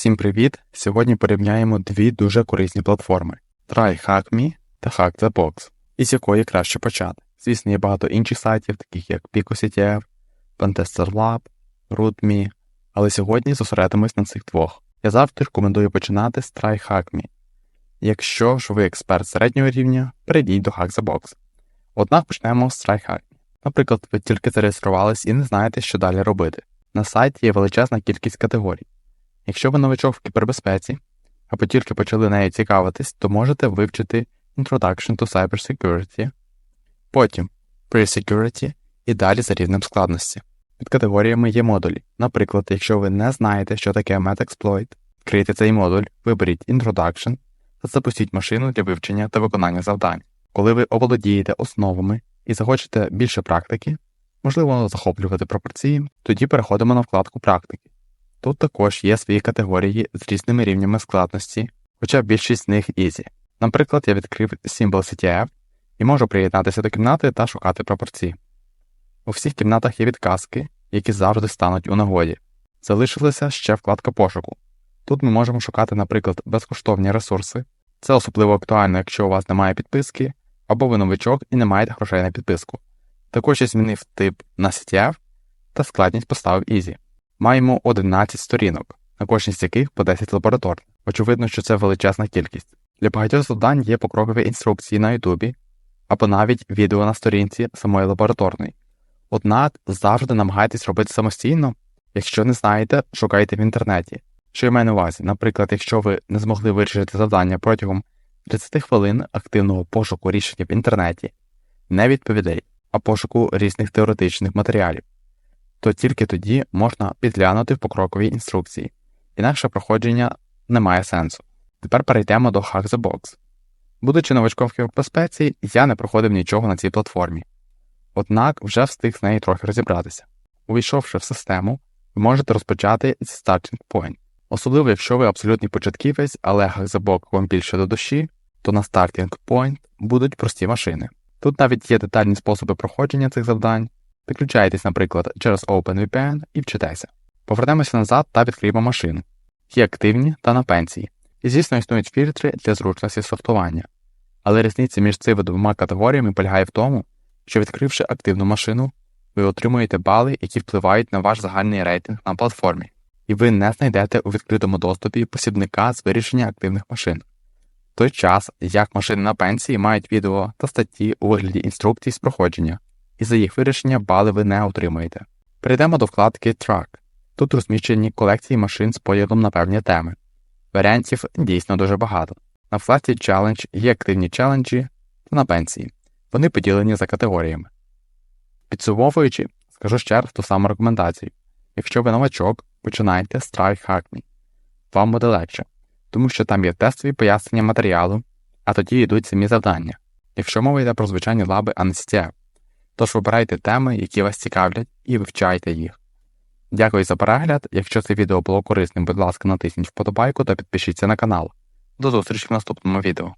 Всім привіт! Сьогодні порівняємо дві дуже корисні платформи TryHackMe та HackTheBox, із якої краще почати. Звісно, є багато інших сайтів, таких як PicoCTF, PentesterLab, RootMe, але сьогодні зосередимось на цих двох. Я завжди рекомендую починати з TryHackMe. Якщо ж ви експерт середнього рівня, перейдіть до HackTheBox. Однак почнемо з TryHackMe. Наприклад, ви тільки зареєструвались і не знаєте, що далі робити. На сайті є величезна кількість категорій. Якщо ви новичок в кібербезпеці або тільки почали нею цікавитись, то можете вивчити Introduction to Cybersecurity, потім Pre-Security і далі за рівнем складності. Під категоріями є модулі. Наприклад, якщо ви не знаєте, що таке Metaxploit, відкрийте цей модуль, виберіть Introduction та запустіть машину для вивчення та виконання завдань. Коли ви оволодієте основами і захочете більше практики, можливо захоплювати пропорції, тоді переходимо на вкладку практики. Тут також є свої категорії з різними рівнями складності, хоча більшість з них easy. Наприклад, я відкрив Symbol CTF і можу приєднатися до кімнати та шукати пропорції. У всіх кімнатах є відказки, які завжди стануть у нагоді. Залишилася ще вкладка пошуку. Тут ми можемо шукати, наприклад, безкоштовні ресурси. Це особливо актуально, якщо у вас немає підписки, або ви новичок і не маєте грошей на підписку. Також я змінив тип на CTF та складність поставив Easy. Маємо 11 сторінок, на кожній з яких по 10 лабораторних. Очевидно, що це величезна кількість. Для багатьох завдань є покрокові інструкції на Ютубі або навіть відео на сторінці самої лабораторної. Однак завжди намагайтесь робити самостійно, якщо не знаєте, шукайте в інтернеті. Що я маю на увазі, наприклад, якщо ви не змогли вирішити завдання протягом 30 хвилин активного пошуку рішення в інтернеті, не відповідей, а пошуку різних теоретичних матеріалів то тільки тоді можна підглянути в покроковій інструкції, інакше проходження не має сенсу. Тепер перейдемо до Hack the Box. Будучи новачком в кібербезпеці, я не проходив нічого на цій платформі, однак вже встиг з нею трохи розібратися. Увійшовши в систему, ви можете розпочати зі Starting Point. Особливо, якщо ви абсолютний початківець, але Box вам більше до душі, то на Starting Point будуть прості машини. Тут навіть є детальні способи проходження цих завдань, Підключаєтесь, наприклад, через OpenVPN і вчитеся. Повернемося назад та відкриємо машину. Є активні та на пенсії. І, звісно, існують фільтри для зручності сортування. Але різниця між цими двома категоріями полягає в тому, що відкривши активну машину, ви отримуєте бали, які впливають на ваш загальний рейтинг на платформі, і ви не знайдете у відкритому доступі посібника з вирішення активних машин. В той час, як машини на пенсії мають відео та статті у вигляді інструкцій з проходження і за їх вирішення бали ви не отримаєте. Перейдемо до вкладки Track. Тут розміщені колекції машин з поділом на певні теми. Варіантів дійсно дуже багато. На вкладці Challenge є активні челенджі та на пенсії. Вони поділені за категоріями. Підсумовуючи, скажу ще раз ту саму рекомендацію. Якщо ви новачок, починайте з TryHackMe. Вам буде легше, тому що там є тестові пояснення матеріалу, а тоді йдуть самі завдання, якщо мова йде про звичайні лаби, а не CTF. Тож вибирайте теми, які вас цікавлять, і вивчайте їх. Дякую за перегляд. Якщо це відео було корисним, будь ласка, натисніть вподобайку та підпишіться на канал. До зустрічі в наступному відео.